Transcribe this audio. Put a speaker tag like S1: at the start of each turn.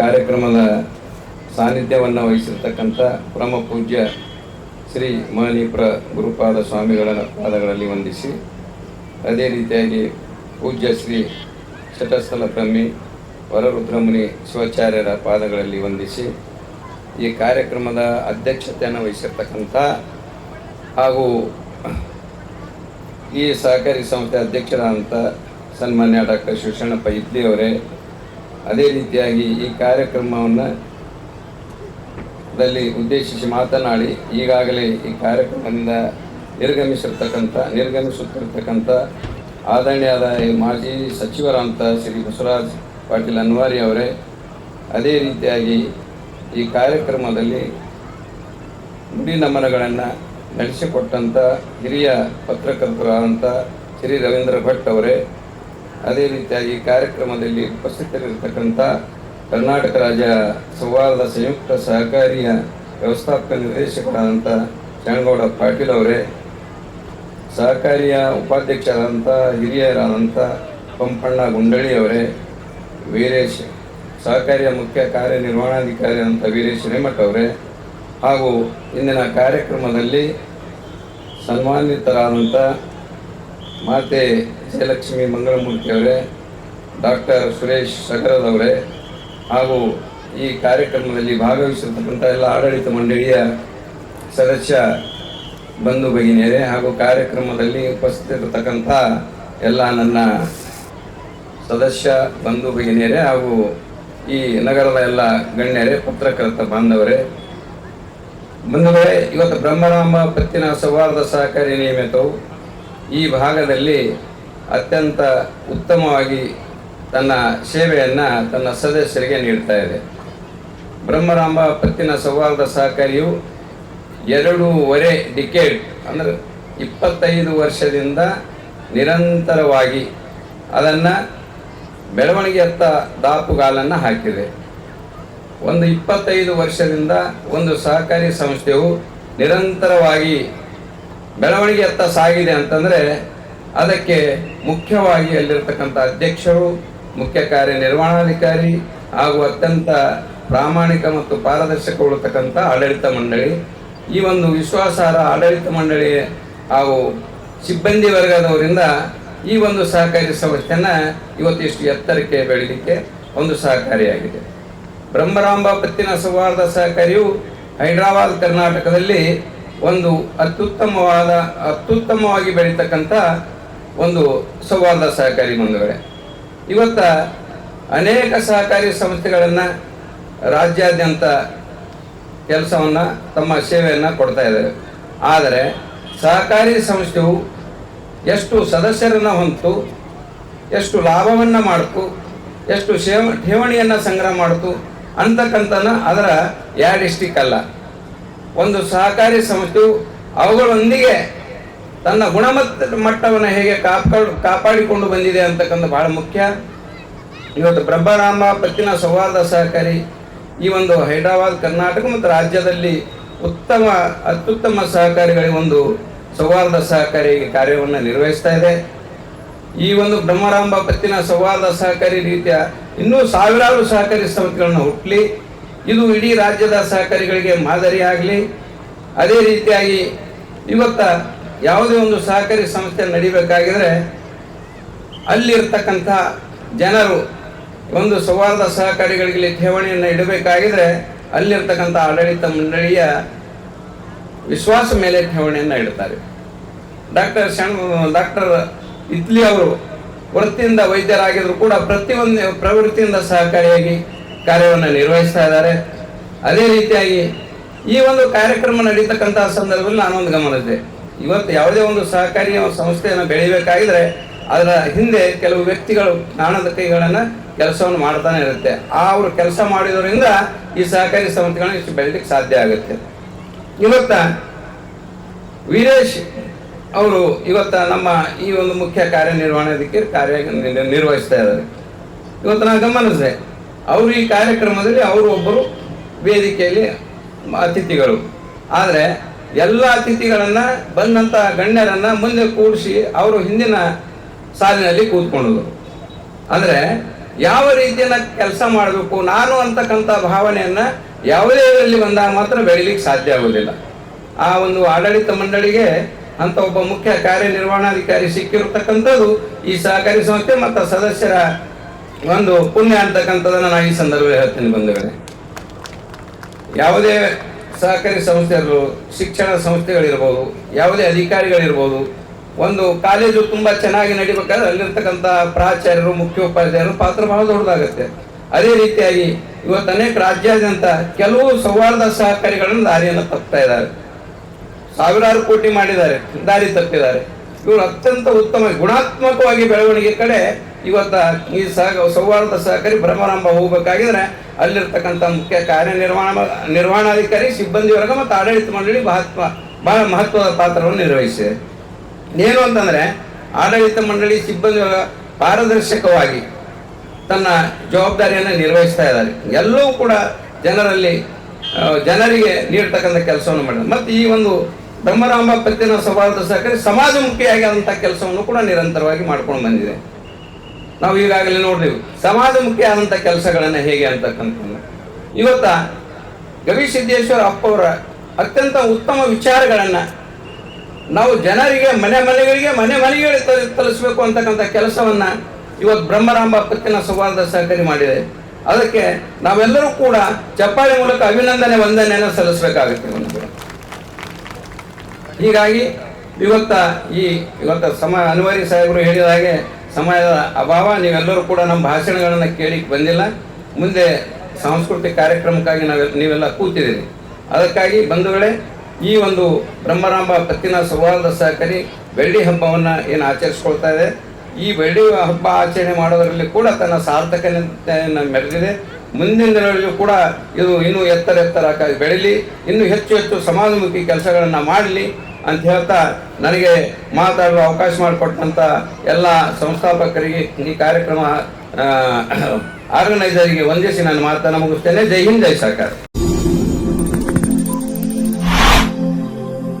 S1: ಕಾರ್ಯಕ್ರಮದ ಸಾನ್ನಿಧ್ಯವನ್ನು ವಹಿಸಿರ್ತಕ್ಕಂಥ ಪರಮ ಪೂಜ್ಯ ಶ್ರೀ ಮಹನೀಪ್ರ ಗುರುಪಾದ ಸ್ವಾಮಿಗಳ ಪಾದಗಳಲ್ಲಿ ವಂದಿಸಿ, ಅದೇ ರೀತಿಯಾಗಿ ಪೂಜ್ಯ ಶ್ರೀ ಶಟಸ್ಥಲ ಬ್ರಹ್ಮಿ ವರರುದ್ರಮುನಿ ಶಿವಾಚಾರ್ಯರ ಪಾದಗಳಲ್ಲಿ ವಂದಿಸಿ, ಈ ಕಾರ್ಯಕ್ರಮದ ಅಧ್ಯಕ್ಷತೆಯನ್ನು ವಹಿಸಿರ್ತಕ್ಕಂಥ ಹಾಗೂ ಈ ಸಹಕಾರಿ ಸಂಸ್ಥೆ ಅಧ್ಯಕ್ಷರಾದಂಥ ಸನ್ಮಾನ್ಯ ಡಾಕ್ಟರ್ ಶಿವಶಣ್ಣಪ್ಪ ಇದ್ಲಿ ಅವರೇ ಅದೇ ರೀತಿಯಾಗಿ ಈ ಕಾರ್ಯಕ್ರಮವನ್ನು ದಲ್ಲಿ ಉದ್ದೇಶಿಸಿ ಮಾತನಾಡಿ, ಈಗಾಗಲೇ ಈ ಕಾರ್ಯಕ್ರಮದಿಂದ ನಿರ್ಗಮಿಸಿರ್ತಕ್ಕಂಥ, ನಿರ್ಗಮಿಸುತ್ತಿರ್ತಕ್ಕಂಥ ಆದರಣೀಯಾದ ಮಾಜಿ ಸಚಿವರಂತ ಶ್ರೀ ಬಸವರಾಜ್ ಪಾಟೀಲ್ ಅನ್ವಾರಿ ಅವರೇ, ಅದೇ ರೀತಿಯಾಗಿ ಈ ಕಾರ್ಯಕ್ರಮದಲ್ಲಿ ನುಡಿ ನಮನಗಳನ್ನು ನಡೆಸಿಕೊಟ್ಟಂಥ ಹಿರಿಯ ಪತ್ರಕರ್ತರಾದಂಥ ಶ್ರೀ ರವೀಂದ್ರ ಭಟ್ ಅವರೇ ಅದೇ ರೀತಿಯಾಗಿ ಕಾರ್ಯಕ್ರಮದಲ್ಲಿ ಉಪಸ್ಥಿತರಿರ್ತಕ್ಕಂಥ ಕರ್ನಾಟಕ ರಾಜ್ಯ ಸಂವಾದದ ಸಂಯುಕ್ತ ಸಹಕಾರಿಯ ವ್ಯವಸ್ಥಾಪಕ ನಿರ್ದೇಶಕರಾದಂಥ ಶರಣಗೌಡ ಪಾಟೀಲ್ ಅವರೇ, ಸಹಕಾರಿಯ ಉಪಾಧ್ಯಕ್ಷರಾದಂಥ ಹಿರಿಯರಾದಂಥ ಪಂಪಣ್ಣ ಗುಂಡಳಿ ಅವರೇ, ವೀರೇಶ್, ಸಹಕಾರಿಯ ಮುಖ್ಯ ಕಾರ್ಯನಿರ್ವಹಣಾಧಿಕಾರಿ ಅಂತ ವೀರೇಶ್ ಹಿರೇಮಠ ಅವರೇ, ಹಾಗೂ ಇಂದಿನ ಕಾರ್ಯಕ್ರಮದಲ್ಲಿ ಸನ್ಮಾನಿತರಾದಂಥ ಮಾತೆ ಜಯಲಕ್ಷ್ಮಿ ಮಂಗಳಮೂರ್ತಿ ಅವರೇ, ಡಾಕ್ಟರ್ ಸುರೇಶ್ ಸಗರದವರೇ ಹಾಗೂ ಈ ಕಾರ್ಯಕ್ರಮದಲ್ಲಿ ಭಾಗವಹಿಸಿರ್ತಕ್ಕಂಥ ಎಲ್ಲ ಆಡಳಿತ ಮಂಡಳಿಯ ಸದಸ್ಯ ಬಂಧು ಭಗಿನಿಯರೇ, ಹಾಗೂ ಕಾರ್ಯಕ್ರಮದಲ್ಲಿ ಉಪಸ್ಥಿತಿರ್ತಕ್ಕಂಥ ಎಲ್ಲ ನನ್ನ ಸದಸ್ಯ ಬಂಧು ಭಗಿನಿಯರೇ, ಹಾಗೂ ಈ ನಗರದ ಎಲ್ಲ ಗಣ್ಯರೇ, ಪತ್ರಕರ್ತ ಬಾಂಧವರೇ. ಬಂಧುಗಳೇ, ಇವತ್ತು ಬ್ರಹ್ಮರಾಮ ಪತ್ತಿನ ಸೌಹಾರ್ದ ಸಹಕಾರಿ ನಿಯಮಿತವು ಈ ಭಾಗದಲ್ಲಿ ಅತ್ಯಂತ ಉತ್ತಮವಾಗಿ ತನ್ನ ಸೇವೆಯನ್ನು ತನ್ನ ಸದಸ್ಯರಿಗೆ ನೀಡ್ತಾ ಇದೆ. ಬ್ರಹ್ಮರಾಂಬ ಪತ್ತಿನ ಸೌಹಾರ್ದ ಸಹಕಾರಿಯು ಎರಡೂವರೆ ಡಿಕೇಡ್, ಅಂದರೆ ಇಪ್ಪತ್ತೈದು ವರ್ಷದಿಂದ ನಿರಂತರವಾಗಿ ಅದನ್ನು ಬೆಳವಣಿಗೆಯತ್ತ ದಾಪುಗಾಲನ್ನು ಹಾಕಿದೆ. ಒಂದು ಇಪ್ಪತ್ತೈದು ವರ್ಷದಿಂದ ಒಂದು ಸಹಕಾರಿ ಸಂಸ್ಥೆಯು ನಿರಂತರವಾಗಿ ಬೆಳವಣಿಗೆಯತ್ತ ಸಾಗಿದೆ ಅಂತಂದರೆ ಅದಕ್ಕೆ ಮುಖ್ಯವಾಗಿ ಅಲ್ಲಿರ್ತಕ್ಕಂಥ ಅಧ್ಯಕ್ಷರು, ಮುಖ್ಯ ಕಾರ್ಯನಿರ್ವಹಣಾಧಿಕಾರಿ ಹಾಗೂ ಅತ್ಯಂತ ಪ್ರಾಮಾಣಿಕ ಮತ್ತು ಪಾರದರ್ಶಕ ಉಳ್ಳತಕ್ಕಂಥ ಆಡಳಿತ ಮಂಡಳಿ. ಈ ಒಂದು ವಿಶ್ವಾಸಾರ್ಹ ಆಡಳಿತ ಮಂಡಳಿ ಹಾಗೂ ಸಿಬ್ಬಂದಿ ವರ್ಗದವರಿಂದ ಈ ಒಂದು ಸಹಕಾರಿ ಸಂಸ್ಥೆಯನ್ನು ಇವತ್ತಿಷ್ಟು ಎತ್ತರಕ್ಕೆ ಬೆಳೀಲಿಕ್ಕೆ ಒಂದು ಸಹಕಾರಿಯಾಗಿದೆ. ಬ್ರಹ್ಮರಾಂಬ ಪತ್ತಿನ ಸೌಹಾರ್ದ ಸಹಕಾರಿಯು ಹೈದರಾಬಾದ್ ಕರ್ನಾಟಕದಲ್ಲಿ ಒಂದು ಅತ್ಯುತ್ತಮವಾದ, ಅತ್ಯುತ್ತಮವಾಗಿ ಬೆಳೀತಕ್ಕಂಥ ಒಂದು ಸೌಹಾರ್ದ ಸಹಕಾರಿ ಬಂಧುಗಳೇ ಇವತ್ತ ಅನೇಕ ಸಹಕಾರಿ ಸಂಸ್ಥೆಗಳನ್ನು ರಾಜ್ಯಾದ್ಯಂತ ಕೆಲಸವನ್ನು ತಮ್ಮ ಸೇವೆಯನ್ನು ಕೊಡ್ತಾ ಇದ್ದಾರೆ. ಆದರೆ ಸಹಕಾರಿ ಸಂಸ್ಥೆಯು ಎಷ್ಟು ಸದಸ್ಯರನ್ನು ಹೊಂತು ಎಷ್ಟು ಲಾಭವನ್ನು ಮಾಡ್ತು, ಎಷ್ಟು ಸೇವ ಠೇವಣಿಯನ್ನು ಸಂಗ್ರಹ ಮಾಡ್ತು ಅಂತಕ್ಕಂಥ ಅದರ ಯಾಡಿಸ್ಟಿಕ್ ಅಲ್ಲ. ಒಂದು ಸಹಕಾರಿ ಸಂಸ್ಥೆಯು ಅವುಗಳೊಂದಿಗೆ ತನ್ನ ಗುಣಮಟ್ಟ ಮಟ್ಟವನ್ನು ಹೇಗೆ ಕಾಪಾಡು, ಕಾಪಾಡಿಕೊಂಡು ಬಂದಿದೆ ಅಂತಕ್ಕಂಥ ಬಹಳ ಮುಖ್ಯ. ಇವತ್ತು ಬ್ರಹ್ಮರಾಮ ಪತ್ತಿನ ಸೌಹಾರ್ದ ಸಹಕಾರಿ ಈ ಒಂದು ಹೈದರಾಬಾದ್, ಕರ್ನಾಟಕ ಮತ್ತು ರಾಜ್ಯದಲ್ಲಿ ಉತ್ತಮ, ಅತ್ಯುತ್ತಮ ಸಹಕಾರಿಗಳಿಗೆ ಒಂದು ಸೌಹಾರ್ದ ಸಹಕಾರಿ ಕಾರ್ಯವನ್ನು ನಿರ್ವಹಿಸ್ತಾ ಇದೆ. ಈ ಒಂದು ಬ್ರಹ್ಮರಾಂಬ ಪತ್ತಿನ ಸೌಹಾರ್ದ ಸಹಕಾರಿ ರೀತಿಯ ಇನ್ನೂ ಸಾವಿರಾರು ಸಹಕಾರಿ ಸಂಸ್ಥೆಗಳನ್ನು ಹುಟ್ಟಲಿ ಇದು ಇಡೀ ರಾಜ್ಯದ ಸಹಕಾರಿಗಳಿಗೆ ಮಾದರಿಯಾಗಲಿ ಅದೇ ರೀತಿಯಾಗಿ ಇವತ್ತ ಯಾವುದೇ ಒಂದು ಸಹಕಾರಿ ಸಂಸ್ಥೆ ನಡಿಬೇಕಾಗಿದ್ರೆ ಅಲ್ಲಿರ್ತಕ್ಕಂಥ ಜನರು ಒಂದು ಸೌಹಾರ್ದ ಸಹಕಾರಿಗಳಿಗೆ ಠೇವಣಿಯನ್ನು ಇಡಬೇಕಾಗಿದ್ರೆ ಅಲ್ಲಿರ್ತಕ್ಕಂಥ ಆಡಳಿತ ಮಂಡಳಿಯ ವಿಶ್ವಾಸ ಮೇಲೆ ಠೇವಣಿಯನ್ನು ಇಡ್ತಾರೆ. ಡಾಕ್ಟರ್ ಶಣ್, ಡಾಕ್ಟರ್ ಇತ್ಲಿ ಅವರು ವೃತ್ತಿಯಿಂದ ವೈದ್ಯರಾಗಿದ್ದರೂ ಕೂಡ ಪ್ರತಿಯೊಂದು ಪ್ರವೃತ್ತಿಯಿಂದ ಸಹಕಾರಿಯಾಗಿ ಕಾರ್ಯವನ್ನು ನಿರ್ವಹಿಸ್ತಾ ಇದ್ದಾರೆ. ಅದೇ ರೀತಿಯಾಗಿ ಈ ಒಂದು ಕಾರ್ಯಕ್ರಮ ನಡೀತಕ್ಕಂತಹ ಸಂದರ್ಭದಲ್ಲಿ ನಾನೊಂದು ಗಮನಿಸಿದೆ ಇವತ್ತು ಯಾವುದೇ ಒಂದು ಸಹಕಾರಿ ಸಂಸ್ಥೆಯನ್ನು ಬೆಳಿಬೇಕಾಗಿದ್ರೆ ಅದರ ಹಿಂದೆ ಕೆಲವು ವ್ಯಕ್ತಿಗಳು ಜ್ಞಾನದ ಕೈಗಳನ್ನು ಕೆಲಸವನ್ನು ಮಾಡ್ತಾನೆ ಇರುತ್ತೆ. ಆ ಅವರು ಕೆಲಸ ಮಾಡಿದ್ರಿಂದ ಈ ಸಹಕಾರಿ ಸಂಸ್ಥೆಗಳನ್ನ ಇಷ್ಟು ಬೆಳಲಿಕ್ಕೆ ಸಾಧ್ಯ ಆಗುತ್ತೆ. ಇವತ್ತ ವೀರೇಶ್ ಅವರು ಇವತ್ತ ನಮ್ಮ ಈ ಒಂದು ಮುಖ್ಯ ಕಾರ್ಯನಿರ್ವಹಣೆ ಕಾರ್ಯ ನಿರ್- ನಿರ್ವಹಿಸ್ತಾ ಇದ್ದಾರೆ. ಇವತ್ತು ನಾನು ಗಮನಿಸಿದೆ. ಅವರು ಈ ಕಾರ್ಯಕ್ರಮದಲ್ಲಿ ಅವರು ಒಬ್ಬರು ವೇದಿಕೆಯಲ್ಲಿ ಅತಿಥಿಗಳು. ಆದರೆ ಎಲ್ಲ ಅತಿಥಿಗಳನ್ನು ಬಂದಂಥ ಗಣ್ಯರನ್ನ ಮುಂದೆ ಕೂಡಿಸಿ ಅವರು ಹಿಂದಿನ ಸಾಲಿನಲ್ಲಿ ಕೂತ್ಕೊಂಡರು. ಅಂದರೆ ಯಾವ ರೀತಿಯ ಕೆಲಸ ಮಾಡಬೇಕು, ನಾನು ಅಂತಕ್ಕಂಥ ಭಾವನೆಯನ್ನ ಯಾವುದೇ ಇದರಲ್ಲಿ ಬಂದಾಗ ಮಾತ್ರ ಬೆಳಿಲಿಕ್ಕೆ ಸಾಧ್ಯ ಆಗೋದಿಲ್ಲ ಆ ಒಂದು ಆಡಳಿತ ಮಂಡಳಿಗೆ ಅಂತ ಒಬ್ಬ ಮುಖ್ಯ ಕಾರ್ಯನಿರ್ವಹಣಾಧಿಕಾರಿ ಸಿಕ್ಕಿರತಕ್ಕಂಥದ್ದು ಈ ಸಹಕಾರಿ ಸಂಸ್ಥೆ ಮತ್ತು ಸದಸ್ಯರ ಒಂದು ಪುಣ್ಯ ಅಂತಕ್ಕಂಥದ್ದನ್ನು ನಾನು ಈ ಸಂದರ್ಭದಲ್ಲಿ ಹೇಳ್ತೀನಿ ಬಂಧುಗಳೇ. ಯಾವುದೇ ಸಹಕಾರಿ ಸಂಸ್ಥೆಗಳು ಶಿಕ್ಷಣ ಸಂಸ್ಥೆಗಳಿರ್ಬೋದು, ಯಾವುದೇ ಅಧಿಕಾರಿಗಳಿರ್ಬೋದು, ಒಂದು ಕಾಲೇಜು ತುಂಬಾ ಚೆನ್ನಾಗಿ ನಡಿಬೇಕಾದ್ರೆ ಅಲ್ಲಿರ್ತಕ್ಕಂಥ ಪ್ರಾಚಾರ್ಯರು, ಮುಖ್ಯೋಪಾಧ್ಯಾಯರು ಪಾತ್ರ ಬಹಳ ದೊಡ್ಡದಾಗುತ್ತೆ. ಅದೇ ರೀತಿಯಾಗಿ ಇವತ್ತು ಅನೇಕ ರಾಜ್ಯಾದ್ಯಂತ ಕೆಲವು ಸೌಹಾರ್ದ ಸಹಕಾರಿಗಳನ್ನು ದಾರಿಯನ್ನು ತಪ್ತಾ ಇದ್ದಾರೆ. ಸಾವಿರಾರು ಕೋಟಿ ಮಾಡಿದ್ದಾರೆ, ದಾರಿ ತಪ್ಪಿದ್ದಾರೆ. ಇವರು ಅತ್ಯಂತ ಉತ್ತಮ, ಗುಣಾತ್ಮಕವಾಗಿ ಬೆಳವಣಿಗೆ ಕಡೆ ಇವತ್ತ ಈ ಸಹ ಸೌಹಾರ್ದ ಸಹಕಾರಿ ಭ್ರಮರಾಂಬ ಹೋಗ್ಬೇಕಾಗಿದ್ರೆ ಅಲ್ಲಿರ್ತಕ್ಕಂಥ ಮುಖ್ಯ ಕಾರ್ಯನಿರ್ವಹಣ, ನಿರ್ವಹಣಾಧಿಕಾರಿ, ಸಿಬ್ಬಂದಿ ವರ್ಗ ಮತ್ತು ಆಡಳಿತ ಮಂಡಳಿ ಮಹತ್ವ, ಬಹಳ ಮಹತ್ವದ ಪಾತ್ರವನ್ನು ನಿರ್ವಹಿಸಿದೆ. ಏನು ಅಂತಂದರೆ, ಆಡಳಿತ ಮಂಡಳಿ ಸಿಬ್ಬಂದಿ ವರ್ಗ ಪಾರದರ್ಶಕವಾಗಿ ತನ್ನ ಜವಾಬ್ದಾರಿಯನ್ನು ನಿರ್ವಹಿಸ್ತಾ ಇದ್ದಾರೆ. ಎಲ್ಲವೂ ಕೂಡ ಜನರಲ್ಲಿ ಜನರಿಗೆ ನೀಡ್ತಕ್ಕಂಥ ಕೆಲಸವನ್ನು ಮಾಡಿದ್ದಾರೆ. ಮತ್ತು ಈ ಒಂದು ಬ್ರಹ್ಮರಾಂಬ ಪತ್ತಿನ ಸೌಹಾರ್ದ ಸಹಕಾರಿ ಸಮಾಜಮುಖಿಯಾಗಿ ಆದಂಥ ಕೆಲಸವನ್ನು ಕೂಡ ನಿರಂತರವಾಗಿ ಮಾಡ್ಕೊಂಡು ಬಂದಿದೆ. ನಾವು ಈಗಾಗಲೇ ನೋಡಿದೆವು. ಸಮಾಜಮುಖಿ ಆದಂಥ ಕೆಲಸಗಳನ್ನು ಹೇಗೆ ಅಂತಕ್ಕಂಥದ್ದು ಇವತ್ತ ಗವಿಸಿದ್ದೇಶ್ವರ ಅಪ್ಪವರ ಅತ್ಯಂತ ಉತ್ತಮ ವಿಚಾರಗಳನ್ನು ನಾವು ಜನರಿಗೆ, ಮನೆ ಮನೆಗಳಿಗೆ ಮನೆ ಮನೆಗಳಿಗೆ ತಲುಸಬೇಕು ಅಂತಕ್ಕಂಥ ಕೆಲಸವನ್ನ ಇವತ್ತು ಬ್ರಹ್ಮರಾಂಬ ಪತ್ತಿನ ಸಂವಾದ ಸಹಕಾರಿ ಮಾಡಿದೆ. ಅದಕ್ಕೆ ನಾವೆಲ್ಲರೂ ಕೂಡ ಚಪ್ಪಾಳೆ ಮೂಲಕ ಅಭಿನಂದನೆ, ವಂದನೆಯನ್ನು ಸಲ್ಲಿಸಬೇಕಾಗುತ್ತೆ ಹೀಗಾಗಿ ಇವತ್ತ ಈ, ಇವತ್ತ ಸಮ ಅನ್ವರಿ ಸಾಹೇಬರು ಹೇಳಿದ ಹಾಗೆ ಸಮಯದ ಅಭಾವ, ನೀವೆಲ್ಲರೂ ಕೂಡ ನಮ್ಮ ಭಾಷಣಗಳನ್ನು ಕೇಳಿ ಬಂದಿಲ್ಲ. ಮುಂದೆ ಸಾಂಸ್ಕೃತಿಕ ಕಾರ್ಯಕ್ರಮಕ್ಕಾಗಿ ನಾವೆ ನೀವೆಲ್ಲ ಕೂತಿದ್ದೀರಿ. ಅದಕ್ಕಾಗಿ ಬಂಧುಗಳೇ, ಈ ಒಂದು ಬ್ರಹ್ಮರಾಂಬ ಪತ್ತಿನ ಸೌಹಾರ್ದ ಸಹಕಾರಿ ಬೆಳ್ಳಿ ಹಬ್ಬವನ್ನು ಏನು ಆಚರಿಸ್ಕೊಳ್ತಾ ಇದೆ. ಈ ಬೆಳ್ಳಿ ಹಬ್ಬ ಆಚರಣೆ ಮಾಡೋದರಲ್ಲಿ ಕೂಡ ತನ್ನ ಸಾರ್ಥಕತೆಯನ್ನು ಮೆರೆದಿದೆ. ಮುಂದಿನ ದಿನಗಳಲ್ಲೂ ಕೂಡ ಇದು ಇನ್ನೂ ಎತ್ತರ ಎತ್ತರ ಆಗಿ ಬೆಳೀಲಿ. ಇನ್ನೂ ಹೆಚ್ಚು ಹೆಚ್ಚು ಸಮಾಜಮುಖಿ ಕೆಲಸಗಳನ್ನು ಮಾಡಲಿ. ಅಂತ ಹೇಳ್ತಾ ನನಗೆ ಮಾತಾಡಲು ಅವಕಾಶ ಮಾಡಿಕೊಟ್ಟಂತ ಎಲ್ಲ ಸಂಸ್ಥಾಪಕರಿಗೆ ಈ ಕಾರ್ಯಕ್ರಮ ಆರ್ಗನೈಸರಿಗೆ ವಂದಿಸಿ ನಾನು ಮಾತನ್ನು ಮುಗಿಸ್ತೇನೆ ಜೈ ಹಿಂದ್, ಜೈ ಸರ್ಕಾರ.